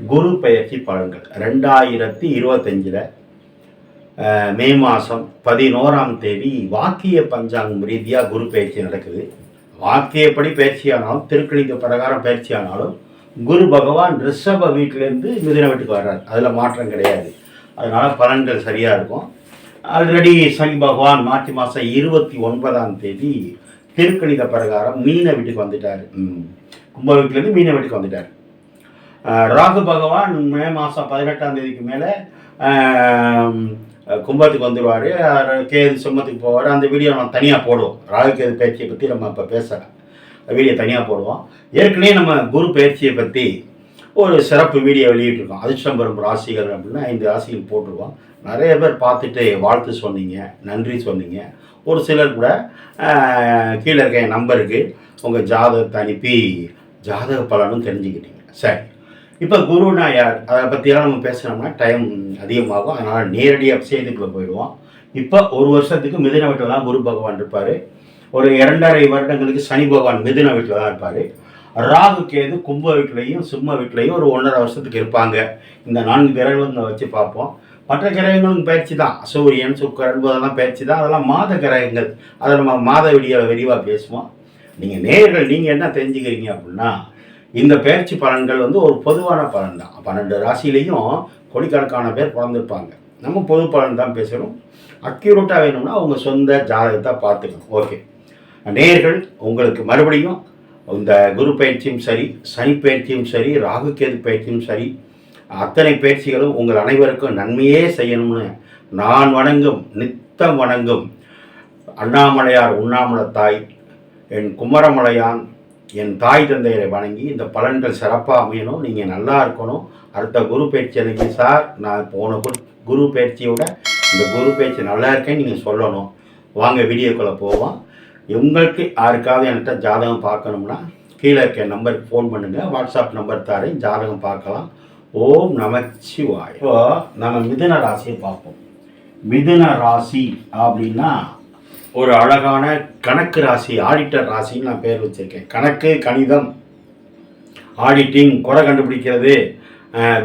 குரு பெயர்ச்சி பலன்கள் ரெண்டாயிரத்தி இருபத்தஞ்சில் மே மாதம் பதினோராம் தேதி வாக்கிய பஞ்சாங்கம் ரீதியாக குரு பயிற்சி நடக்குது. வாக்கியப்படி பயிற்சியானாலும் திருக்கணித பிரகாரம் பயிற்சியானாலும் குரு பகவான் ரிஷப வீட்டிலேருந்து மிதுன வீட்டுக்கு வர்றார். அதில் மாற்றம் கிடையாது. அதனால் பலன்கள் சரியாக இருக்கும். ஆல்ரெடி சனி பகவான் மார்ச் மாதம் இருபத்தி ஒன்பதாம் தேதி திருக்கணித பிரகாரம் மீன வீட்டுக்கு வந்துட்டார். ம். கும்ப வீட்டிலேருந்து மீன வீட்டுக்கு வந்துட்டார். ராகு பகவான் மே மாதம் பதினெட்டாம் தேதிக்கு மேலே கும்பத்துக்கு வந்துடுவார் கேது சிம்மத்துக்கு போவார். அந்த வீடியோ நம்ம தனியாக போடுவோம். ராகு கேது பயிற்சியை பற்றி நம்ம இப்போ பேசலாம் வீடியோ தனியாக போடுவோம். ஏற்கனவே நம்ம குரு பயிற்சியை பற்றி ஒரு சிறப்பு வீடியோ வெளியிட்டிருக்கோம். அதிர்ஷ்டம் பெறும் ராசிகள் அப்படின்னா ஐந்து ராசிகள் போட்டிருக்கோம். நிறைய பேர் பார்த்துட்டு வாழ்த்து சொன்னீங்க நன்றி சொன்னீங்க. ஒரு சிலர் கூட கீழே இருக்க என் நம்பருக்கு உங்கள் ஜாதகத்தை அனுப்பி ஜாதக பலனும் தெரிஞ்சுக்கிட்டீங்க. சரி. இப்போ குருனா யார் அதை பற்றியெல்லாம் நம்ம பேசினோம்னா டைம் அதிகமாகும். அதனால் நேரடியாக செய்திக்குள்ளே போயிடுவோம். இப்போ ஒரு வருஷத்துக்கு மிதின வீட்டில் தான் குரு பகவான் இருப்பார். ஒரு இரண்டரை வருடங்களுக்கு சனி பகவான் மிதின வீட்டில் தான் இருப்பார். ராகு கேது கும்ப வீட்லேயும் சிம்ம வீட்லேயும் ஒரு ஒன்றரை வருஷத்துக்கு இருப்பாங்க. இந்த நான்கு கிரகங்களை வச்சு பார்ப்போம். மற்ற கிரகங்களும் பயிற்சி தான். சூரியன் சுக்கரன் அதெல்லாம் பயிற்சி தான். அதெல்லாம் மாத கிரகங்கள். அதை நம்ம மாத வீடியோவில் விரிவாக பேசுவோம். நீங்கள் நேர்கள் நீங்கள் என்ன தெரிஞ்சுக்கிறீங்க அப்படின்னா இந்த பயிற்சி பலன்கள் வந்து ஒரு பொதுவான பலன் தான் பன்னெண்டு ராசியிலையும் கோடிக்கணக்கான பேர் பிறந்திருப்பாங்க. நம்ம பொது பலன் தான் பேசுகிறோம் அக்யூரேட்டாக வேணும்னா அவங்க சொந்த ஜாதகத்தை பார்த்துக்கணும். ஓகே. நேர்கள் உங்களுக்கு மறுபடியும் இந்த குரு பயிற்சியும் சரி சனி பயிற்சியும் சரி ராகு கேது பயிற்சியும் சரி அத்தனை பயிற்சிகளும் உங்கள் அனைவருக்கும் நன்மையே செய்யணும்னு நான் வணங்கும் நித்தம் வணங்கும் அண்ணாமலையார் உண்ணாமலை தாய் என் குமரமலையான் என் தாய் தந்தையரை வணங்கி இந்த பலன்கள் சிறப்பாக அமையணும். நீங்கள் நல்லா இருக்கணும். அடுத்த குரு பயிற்சி அன்னைக்கு சார். நான் போன குரு குரு பயிற்சியோட இந்த குரு பயிற்சி நல்லா இருக்கேன்னு நீங்கள் சொல்லணும். வாங்க வீடியோக்குள்ளே போவோம். உங்களுக்கு யாருக்காவது என்கிட்ட ஜாதகம் பார்க்கணும்னா கீழே இருக்க நம்பருக்கு ஃபோன் பண்ணுங்கள் வாட்ஸ்அப் நம்பர் தாரையும் ஜாதகம் பார்க்கலாம். ஓம் நமச்சிவாய். இப்போ நம்ம மிதுன ராசியை பார்ப்போம். மிதுன ராசி அப்படின்னா ஒரு அழகான கணக்கு ராசி ஆடிட்டர் ராசின்னு நான் பேர் வச்சிருக்கேன். கணக்கு கணிதம் ஆடிட்டிங் குறை கண்டுபிடிக்கிறது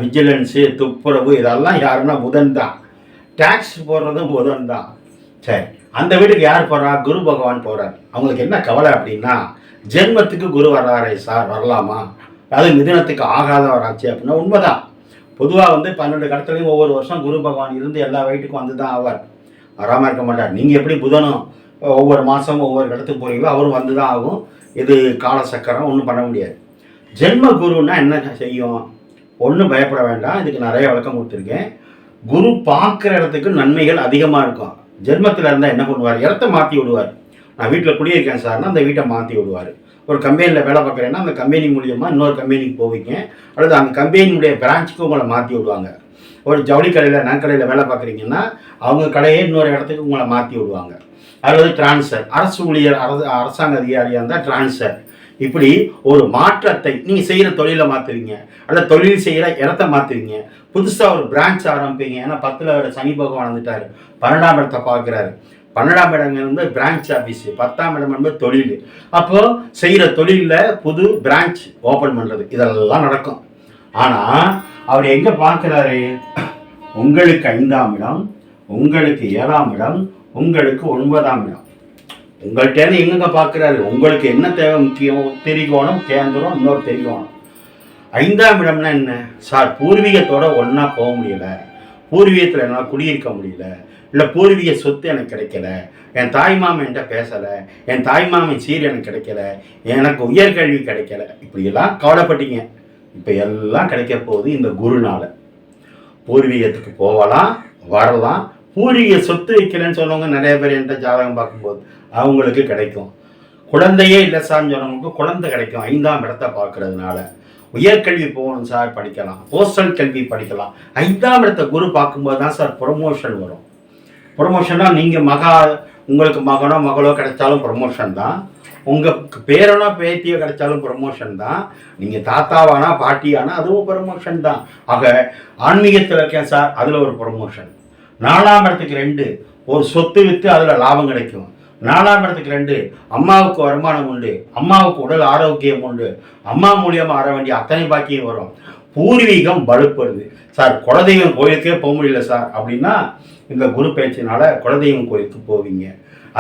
விஜிலன்ஸு துப்புரவு இதெல்லாம் யாருன்னா புதன் தான். டேக்ஸ் போடுறதும் புதன் தான். சரி அந்த வீட்டுக்கு யார் போகிறா குரு பகவான் போகிறார் அவங்களுக்கு என்ன கவலை அப்படின்னா ஜென்மத்துக்கு குரு வர்றாரே சார் வரலாமா? அது மிதினத்துக்கு ஆகாத வராச்சு அப்படின்னா உண்மைதான். பொதுவாக வந்து பன்னெண்டு கடத்துலையும் ஒவ்வொரு வருஷம் குரு பகவான் இருந்து எல்லா வீட்டுக்கும் வந்து தான் ஆவார். வராமல் இருக்க மாட்டார். நீங்கள் எப்படி புதனும் ஒவ்வொரு மாதமும் ஒவ்வொரு இடத்துக்கு போகிறீங்களோ அவரும் வந்து தான் ஆகும். இது காலசக்கரம் ஒன்றும் பண்ண முடியாது. ஜென்ம குருன்னா என்ன செய்யும்? ஒன்றும் பயப்பட வேண்டாம். இதுக்கு நிறைய விளக்கம் கொடுத்துருக்கேன். குரு பார்க்குற இடத்துக்கு நன்மைகள் அதிகமாக இருக்கும். ஜென்மத்தில் இருந்தால் என்ன பண்ணுவார்? இடத்த மாற்றி விடுவார். நான் வீட்டில் குடியிருக்கேன் சார்னா அந்த வீட்டை மாற்றி விடுவார். ஒரு கம்பெனியில் வேலை பார்க்குறேன்னா அந்த கம்பெனி மூலியமாக இன்னொரு கம்பெனிக்கு போவீங்க. அல்லது அந்த கம்பெனியுடைய பிரான்ச்சுக்கு உங்களை மாற்றி விடுவாங்க. ஒரு ஜவுளி கடையில் நகைக்கடையில் வேலை பார்க்குறீங்கன்னா அவங்க கடையே இன்னொரு இடத்துக்கு உங்களை மாற்றி விடுவாங்க. அல்லது டிரான்ஸ்ஃபர் அரசு ஊழியர் அரசு அரசாங்க அதிகாரியாக இருந்தால் டிரான்ஸ்ஃபர் இப்படி ஒரு மாற்றத்தை நீங்கள் செய்கிற தொழிலை மாற்றுவீங்க அல்ல தொழில் செய்கிற இடத்த மாற்றுவீங்க புதுசாக ஒரு பிரான்ச் ஆரம்பிப்பீங்க. ஏன்னா பத்தில் வர சனி பகவான் வந்துட்டார். பன்னெண்டாம் இடத்தை பார்க்குறாரு. பன்னெண்டாம் இடம் வந்து பிரான்ச் ஆஃபீஸு பத்தாம் இடம் என்பது தொழில். அப்போ செய்கிற தொழிலில் புது பிரான்ச் ஓப்பன் பண்ணுறது இதெல்லாம் நடக்கும். ஆனால் அவர் எங்கே பார்க்குறாரு? உங்களுக்கு ஐந்தாம் இடம் உங்களுக்கு ஏழாம் இடம் உங்களுக்கு ஒன்பதாம் இடம். உங்கள்கிட்ட எங்கெங்க பார்க்குறாரு உங்களுக்கு என்ன தேவை முக்கியம்? திரிகோணம் கேந்திரம் இன்னொரு திரிகோணம். ஐந்தாம் இடம்னா என்ன? சார் பூர்வீகத்தோட ஒன்றா போக முடியல. பூர்வீகத்தில் என்னால் குடியிருக்க முடியல. இல்லை பூர்வீக சொத்து எனக்கு கிடைக்கல. என் தாய் மாமன் என்கிட்ட பேசலை. என் தாய் மாமன் சீர் எனக்கு கிடைக்கல. எனக்கு உயர்கல்வி கிடைக்கல. இப்படியெல்லாம் கவலைப்பட்டீங்க. இப்போ எல்லாம் கிடைக்க போகுது இந்த குருனால. பூர்வீகத்துக்கு போகலாம் வரலாம் பூர்வீக சொத்து வைக்கலன்னு சொல்லுவாங்க நிறைய பேர் என்கிட்ட ஜாதகம் பார்க்கும்போது அவங்களுக்கு கிடைக்கும். குழந்தையே இல்லை சார்னு சொன்னவங்களுக்கு குழந்தை கிடைக்கும். ஐந்தாம் இடத்தை பார்க்கறதுனால. உயர்கல்வி போகணும் சார் படிக்கலாம். போஸ்டல் கல்வி படிக்கலாம். ஐந்தாம் இடத்த குரு பார்க்கும்போது தான் சார் ப்ரொமோஷன் வரும். ப்ரொமோஷன்னா நீங்கள் மகா உங்களுக்கு மகனோ மகளோ கிடைச்சாலும் ப்ரொமோஷன் தான். உங்கள் பேரனோ பேத்தியோ கிடைச்சாலும் ப்ரொமோஷன் தான். நீங்கள் தாத்தாவானா பாட்டியானா அதுவும் ப்ரொமோஷன் தான். ஆக ஆன்மீகத்தில் இருக்கேன் சார் அதில் ஒரு ப்ரொமோஷன் நாலாம் இடத்துக்கு ரெண்டு ஒரு சொத்து விற்று அதில் லாபம் கிடைக்கும். நாலாம் இடத்துக்கு ரெண்டு அம்மாவுக்கு வருமானம் உண்டு அம்மாவுக்கு உடல் ஆரோக்கியம் உண்டு. அம்மா மூலியமாக வர வேண்டிய அத்தனை பாக்கியம் வரும். பூர்வீகம் வலுப்படுது. சார் குலதெய்வம் கோயிலுக்கே போக முடியல சார். அப்படின்னா இந்த குரு பேச்சினால குலதெய்வம் கோயிலுக்கு போவீங்க.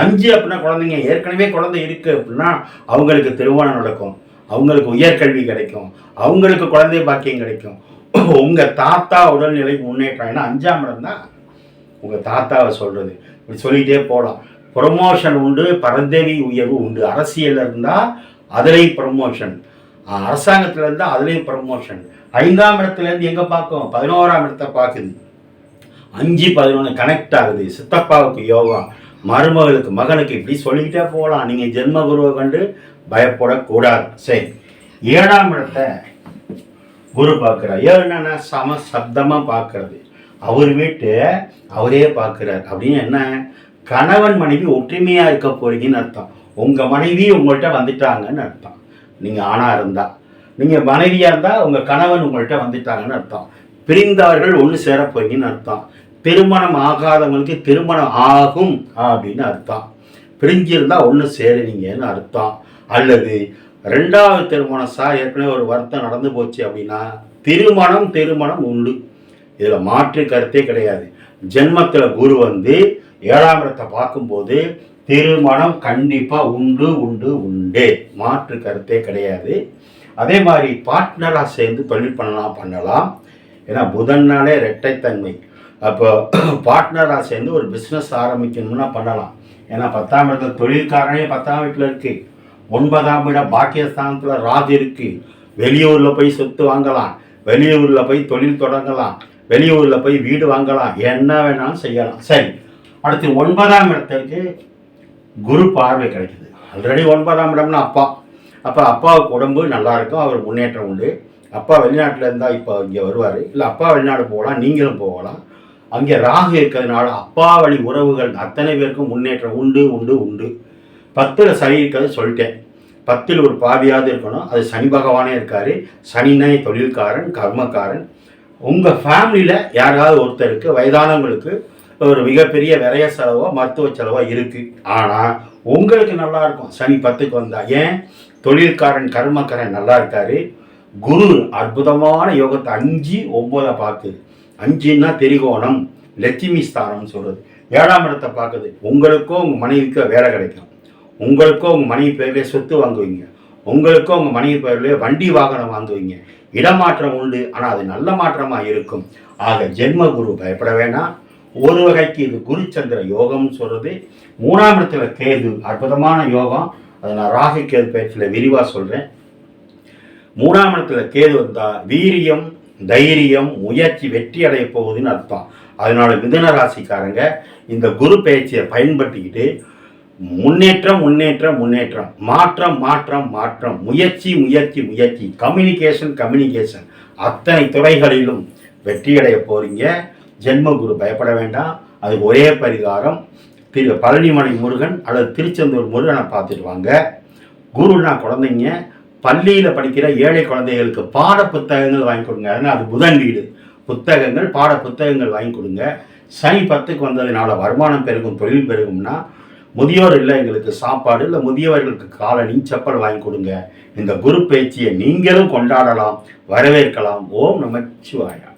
அஞ்சு அப்படின்னா குழந்தைங்க ஏற்கனவே குழந்தை இருக்குது அப்படின்னா அவங்களுக்கு திருமணம் நடக்கும். அவங்களுக்கு உயர்கல்வி கிடைக்கும். அவங்களுக்கு குழந்தை பாக்கியம் கிடைக்கும். உங்கள் தாத்தா உடல்நிலை முன்னேற்றம் ஏன்னா அஞ்சாம் இடம் தான். உங்கள் தாத்தாவை சொல்கிறது இப்படி சொல்லிகிட்டே போகலாம் ப்ரொமோஷன் உண்டு பரந்தேவி உயர்வு உண்டு. அரசியலில் இருந்தால் அதுலேயும் ப்ரொமோஷன் அரசாங்கத்தில் இருந்தால் அதுலேயும் ப்ரொமோஷன் ஐந்தாம் இடத்துலேருந்து எங்கே பார்க்கும்? பதினோராம் இடத்தை பார்க்குது. அஞ்சு பதினொன்று கனெக்ட் ஆகுது. சித்தப்பாவுக்கு யோகா மருமகளுக்கு மகனுக்கு இப்படி சொல்லிக்கிட்டே போகலாம் நீங்கள் ஜென்ம குருவை கண்டு பயப்படக்கூடாது. சரி. ஏழாம் இடத்தை குரு பார்க்குறார். ஏழுன்னா சம சப்தமாக பார்க்கறது. அவர் வீட்டு அவரே பார்க்குறார். அப்படின்னு என்ன? கணவன் மனைவி ஒற்றுமையாக இருக்க போறீங்கன்னு அர்த்தம். உங்கள் மனைவி உங்கள்கிட்ட வந்துட்டாங்கன்னு அர்த்தம். நீங்கள் ஆணாக இருந்தால் நீங்கள் மனைவியாக இருந்தால் உங்கள் கணவன் உங்கள்கிட்ட வந்துட்டாங்கன்னு அர்த்தம். பிரிந்தவர்கள் ஒன்று சேர அர்த்தம். திருமணம் ஆகாதவங்களுக்கு திருமணம் ஆகும் அப்படின்னு அர்த்தம். பிரிஞ்சிருந்தால் ஒன்று சேருவீங்கன்னு அர்த்தம். அல்லது ரெண்டாவது திருமணம் சார் ஏற்கனவே ஒரு வருத்தம் நடந்து போச்சு அப்படின்னா திருமணம் திருமணம் உண்டு. இதில் மாற்று கருத்தே கிடையாது. ஜென்மத்தில் குரு வந்து ஏழாம் இடத்தை பார்க்கும்போது திருமணம் கண்டிப்பாக உண்டு உண்டு உண்டு. மாற்று கருத்தே கிடையாது. அதே மாதிரி பார்ட்னராக சேர்ந்து தொழில் பண்ணலாம் பண்ணலாம். ஏன்னா புதன்னாலே இரட்டைத்தன்மை. அப்போ பார்ட்னராக சேர்ந்து ஒரு பிஸ்னஸ் ஆரம்பிக்கணும்னா பண்ணலாம். ஏன்னா பத்தாம் இடத்துல தொழில்காரனே பத்தாம் வீட்டில் இருக்குது ஒன்பதாம் இடம் பாக்கியஸ்தானத்தில் ராஜ் இருக்கு. வெளியூரில் போய் சொத்து வாங்கலாம். வெளியூரில் போய் தொழில் தொடங்கலாம். வெளியூரில் போய் வீடு வாங்கலாம். என்ன வேணாலும் செய்யலாம். சரி அடுத்து ஒன்பதாம் இடத்துக்கு குரு பார்வை கிடைக்குது. ஆல்ரெடி ஒன்பதாம் இடம்னா அப்பா. அப்போ அப்பாவுக்கு உடம்பு நல்லா இருக்கும். அவர் முன்னேற்றம் உண்டு. அப்பா வெளிநாட்டில் இருந்தால் இப்போ இங்கே வருவார். இல்லை அப்பா வெளிநாடு போகலாம் நீங்களும் போகலாம். அங்கே ராகு இருக்கிறதுனால அப்பா வழி உறவுகள் அத்தனை பேருக்கும் முன்னேற்றம் உண்டு உண்டு உண்டு. பத்தில் சனி இருக்கிறது சொல்லிட்டேன். பத்தில் ஒரு பாவியாவது இருக்கணும். அது சனி பகவானே இருக்கார். சனினை தொழில்காரன் கர்மக்காரன். உங்கள் ஃபேமிலியில் யாராவது ஒருத்தருக்கு வயதானவங்களுக்கு ஒரு மிகப்பெரிய விரைய செலவோ மருத்துவ செலவோ இருக்குது ஆனால் உங்களுக்கு நல்லா இருக்கும். சனி பத்துக்கு வந்தால் ஏன்? தொழில்காரன் கர்மக்காரன் நல்லா இருக்காரு. குரு அற்புதமான யோகத்தை அஞ்சு ஒம்போதை பார்க்குது. அஞ்சுன்னா திரிகோணம் லட்சுமி ஸ்தானம்னு சொல்கிறது ஏழாம் இடத்தை பார்க்குது. உங்களுக்கோ உங்கள் மனைவிக்கோ வேலை கிடைக்கும். உங்களுக்கோ உங்கள் மனைவி பேர்லேயே சொத்து வாங்குவீங்க. உங்களுக்கும் உங்கள் மனைவி பேர்லேயே வண்டி வாகனம் வாங்குவீங்க இடமாற்றம் உண்டு ஆனால் அது நல்ல மாற்றமாக இருக்கும். ஆக ஜென்ம குரு பயப்பட வேணாம். ஒரு வகைக்கு இது குருச்சந்திர யோகம்னு சொல்கிறது மூணாம் இடத்துல கேது அற்புதமான யோகம். அதை நான் ராகு கேது பயிற்சியில் விரிவாக சொல்கிறேன் மூணாம் இடத்துல கேது வந்தால் வீரியம் தைரியம் முயற்சி வெற்றி அடைய போகுதுன்னு அர்த்தம். அதனால மிதன ராசிக்காரங்க இந்த குரு பயிற்சியை பயன்படுத்திக்கிட்டு முன்னேற்றம் முன்னேற்றம் முன்னேற்றம். மாற்றம் மாற்றம் மாற்றம். முயற்சி முயற்சி முயற்சி. கம்யூனிகேஷன் கம்யூனிகேஷன் அத்தனை துறைகளிலும் வெற்றியடைய போறீங்க. ஜென்மகுரு பயப்பட வேண்டாம். அது ஒரே பரிகாரம். திரு பழனிமலை முருகன் அல்லது திருச்செந்தூர் முருகனை பார்த்துட்டு வாங்க. குருனா குழந்தைங்க. பள்ளியில் படிக்கிற ஏழை குழந்தைகளுக்கு பாட புத்தகங்கள் வாங்கி கொடுங்க. அதனால் அது புதன் வீடு. புத்தகங்கள் பாட புத்தகங்கள் வாங்கி கொடுங்க. சனி பத்துக்கு வந்ததுனால வருமானம் பெருகும் தொழில் பெருகும்னா முதியோர் இல்லை எங்களுக்கு சாப்பாடு இல்லை முதியவர்களுக்கு காலனி செப்பல் வாங்கி கொடுங்க. இந்த குரு பேச்சியை நீங்களும் கொண்டாடலாம் வரவேற்கலாம். ஓம் நமச்சிவாயா.